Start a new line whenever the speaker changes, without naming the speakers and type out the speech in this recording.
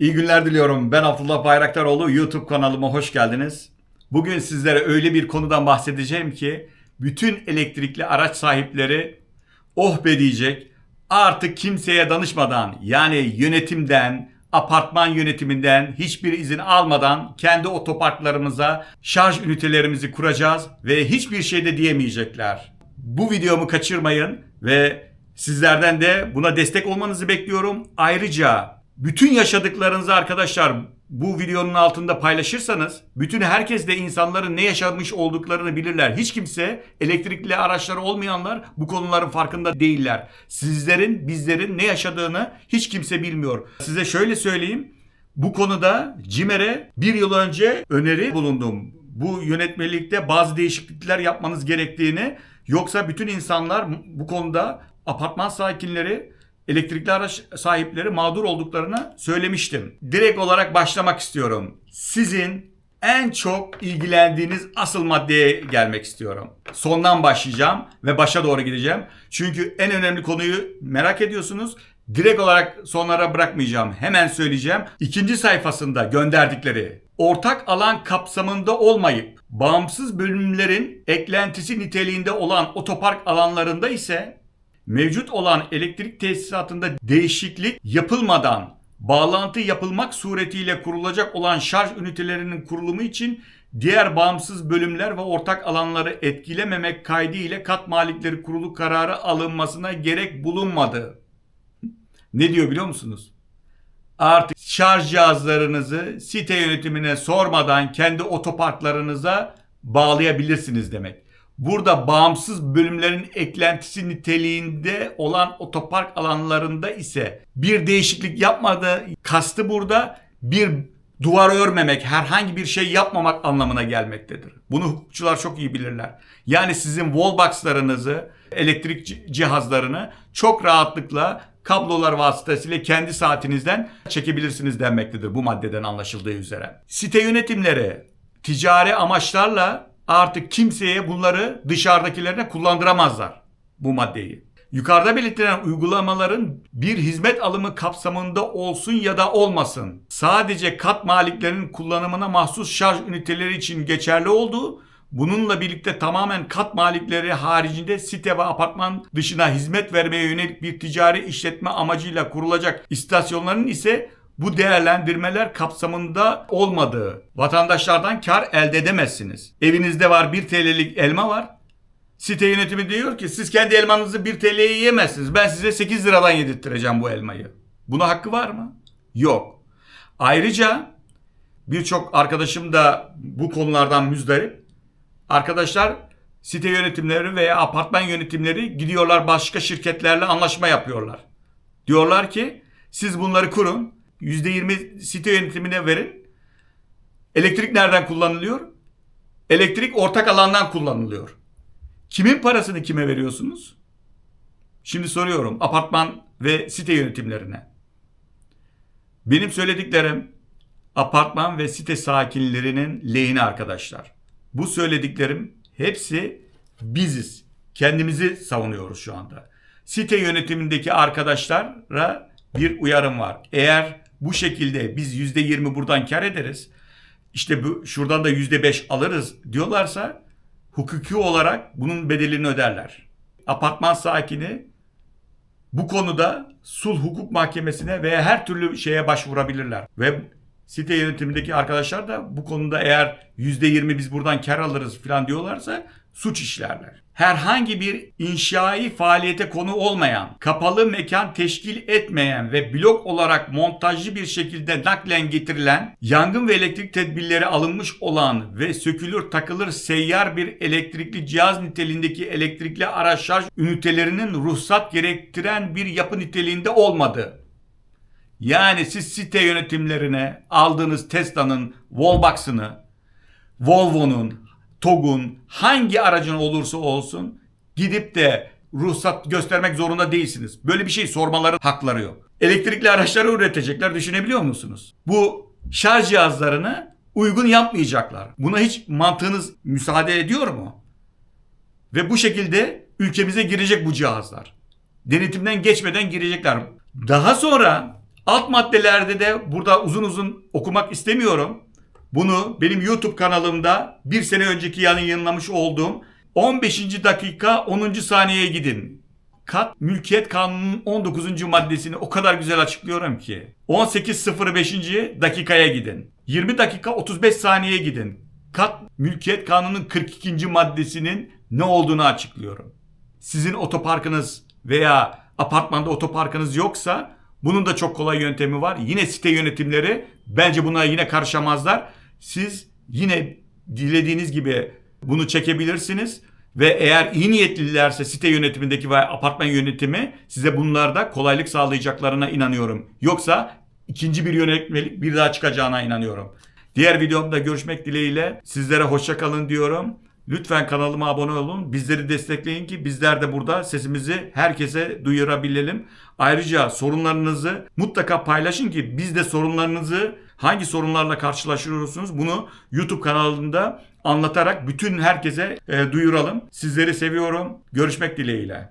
İyi günler diliyorum. Ben Abdullah Bayraktaroğlu. YouTube kanalıma hoş geldiniz. Bugün sizlere öyle bir konudan bahsedeceğim ki bütün elektrikli araç sahipleri oh be diyecek. Artık kimseye danışmadan yani yönetimden, apartman yönetiminden hiçbir izin almadan kendi otoparklarımıza şarj ünitelerimizi kuracağız ve hiçbir şey de diyemeyecekler. Bu videomu kaçırmayın ve sizlerden de buna destek olmanızı bekliyorum. Ayrıca bütün yaşadıklarınızı arkadaşlar bu videonun altında paylaşırsanız bütün herkes de insanların ne yaşamış olduklarını bilirler. Hiç kimse elektrikli araçları olmayanlar bu konuların farkında değiller. Sizlerin, bizlerin ne yaşadığını hiç kimse bilmiyor. Size şöyle söyleyeyim. Bu konuda CİMER'e bir yıl önce öneri bulundum. Bu yönetmelikte bazı değişiklikler yapmanız gerektiğini yoksa bütün insanlar bu konuda apartman sakinleri elektrikli araç sahipleri mağdur olduklarını söylemiştim. Direkt olarak başlamak istiyorum. Sizin en çok ilgilendiğiniz asıl maddeye gelmek istiyorum. Sondan başlayacağım ve başa doğru gideceğim. Çünkü en önemli konuyu merak ediyorsunuz. Direkt olarak sonlara bırakmayacağım. Hemen söyleyeceğim. İkinci sayfasında gönderdikleri ortak alan kapsamında olmayıp bağımsız bölümlerin eklentisi niteliğinde olan otopark alanlarında ise mevcut olan elektrik tesisatında değişiklik yapılmadan bağlantı yapılmak suretiyle kurulacak olan şarj ünitelerinin kurulumu için diğer bağımsız bölümler ve ortak alanları etkilememek kaydıyla kat malikleri kurulu kararı alınmasına gerek bulunmadı. Ne diyor biliyor musunuz? Artık şarj cihazlarınızı site yönetimine sormadan kendi otoparklarınıza bağlayabilirsiniz demek. Burada bağımsız bölümlerin eklentisi niteliğinde olan otopark alanlarında ise bir değişiklik yapmadı. Kastı burada bir duvar örmemek, herhangi bir şey yapmamak anlamına gelmektedir. Bunu hukukçular çok iyi bilirler. Yani sizin wallbox'larınızı, elektrik cihazlarını çok rahatlıkla kablolar vasıtasıyla kendi saatinizden çekebilirsiniz denmektedir bu maddeden anlaşıldığı üzere. Site yönetimleri ticari amaçlarla artık kimseye bunları dışarıdakilerine kullandıramazlar bu maddeyi. Yukarıda belirtilen uygulamaların bir hizmet alımı kapsamında olsun ya da olmasın. Sadece kat maliklerinin kullanımına mahsus şarj üniteleri için geçerli olduğu, bununla birlikte tamamen kat malikleri haricinde site ve apartman dışına hizmet vermeye yönelik bir ticari işletme amacıyla kurulacak istasyonların ise bu değerlendirmeler kapsamında olmadığı, vatandaşlardan kar elde edemezsiniz. Evinizde var 1 TL'lik elma var. Site yönetimi diyor ki siz kendi elmanızı 1 TL'ye yiyemezsiniz. Ben size 8 liradan yedirttireceğim bu elmayı. Buna hakkı var mı? Yok. Ayrıca birçok arkadaşım da bu konulardan müzdarip. Arkadaşlar site yönetimleri veya apartman yönetimleri gidiyorlar başka şirketlerle anlaşma yapıyorlar. Diyorlar ki siz bunları kurun. %20 site yönetimine verin. Elektrik nereden kullanılıyor? Elektrik ortak alandan kullanılıyor. Kimin parasını kime veriyorsunuz? Şimdi soruyorum apartman ve site yönetimlerine. Benim söylediklerim apartman ve site sakinlerinin lehine arkadaşlar. Bu söylediklerim hepsi biziz. Kendimizi savunuyoruz şu anda. Site yönetimindeki arkadaşlara bir uyarım var. Eğer bu şekilde biz yüzde yirmi buradan kar ederiz. İşte bu şuradan da yüzde beş alırız diyorlarsa hukuki olarak bunun bedelini öderler. Apartman sakini bu konuda sulh hukuk mahkemesine veya her türlü şeye başvurabilirler. Ve site yönetimindeki arkadaşlar da bu konuda eğer yüzde yirmi biz buradan kar alırız falan diyorlarsa suç işlerler. Herhangi bir inşai faaliyete konu olmayan, kapalı mekan teşkil etmeyen ve blok olarak montajlı bir şekilde naklen getirilen, yangın ve elektrik tedbirleri alınmış olan ve sökülür takılır seyyar bir elektrikli cihaz niteliğindeki elektrikli araç şarj ünitelerinin ruhsat gerektiren bir yapı niteliğinde olmadı. Yani siz site yönetimlerine aldığınız Tesla'nın Wallbox'ını, Volvo'nun, TOG'un hangi aracın olursa olsun gidip de ruhsat göstermek zorunda değilsiniz. Böyle bir şey sormaları hakları yok. Elektrikli araçları üretecekler düşünebiliyor musunuz? Bu şarj cihazlarını uygun yapmayacaklar. Buna hiç mantığınız müsaade ediyor mu? Ve bu şekilde ülkemize girecek bu cihazlar. Denetimden geçmeden girecekler. Daha sonra Alt maddelerde de burada uzun uzun okumak istemiyorum. Bunu benim YouTube kanalımda bir sene önceki yayınlamış olduğum 15. dakika 10. saniyeye gidin. Kat Mülkiyet Kanunu'nun 19. maddesini o kadar güzel açıklıyorum ki. 18.05. dakikaya gidin. 20 dakika 35 saniyeye gidin. Kat Mülkiyet Kanunu'nun 42. maddesinin ne olduğunu açıklıyorum. Sizin otoparkınız veya apartmanda otoparkınız yoksa bunun da çok kolay yöntemi var. Yine site yönetimleri bence buna yine karışamazlar. Siz yine dilediğiniz gibi bunu çekebilirsiniz. Ve eğer iyi niyetlilerse site yönetimindeki ve apartman yönetimi size bunlarda kolaylık sağlayacaklarına inanıyorum. Yoksa ikinci bir yönetmelik bir daha çıkacağına inanıyorum. Diğer videomda görüşmek dileğiyle sizlere hoşça kalın diyorum. Lütfen kanalıma abone olun. Bizleri destekleyin ki bizler de burada sesimizi herkese duyurabilelim. Ayrıca sorunlarınızı mutlaka paylaşın ki biz de sorunlarınızı hangi sorunlarla karşılaşıyorsunuz bunu YouTube kanalında anlatarak bütün herkese e, duyuralım. Sizleri seviyorum. Görüşmek dileğiyle.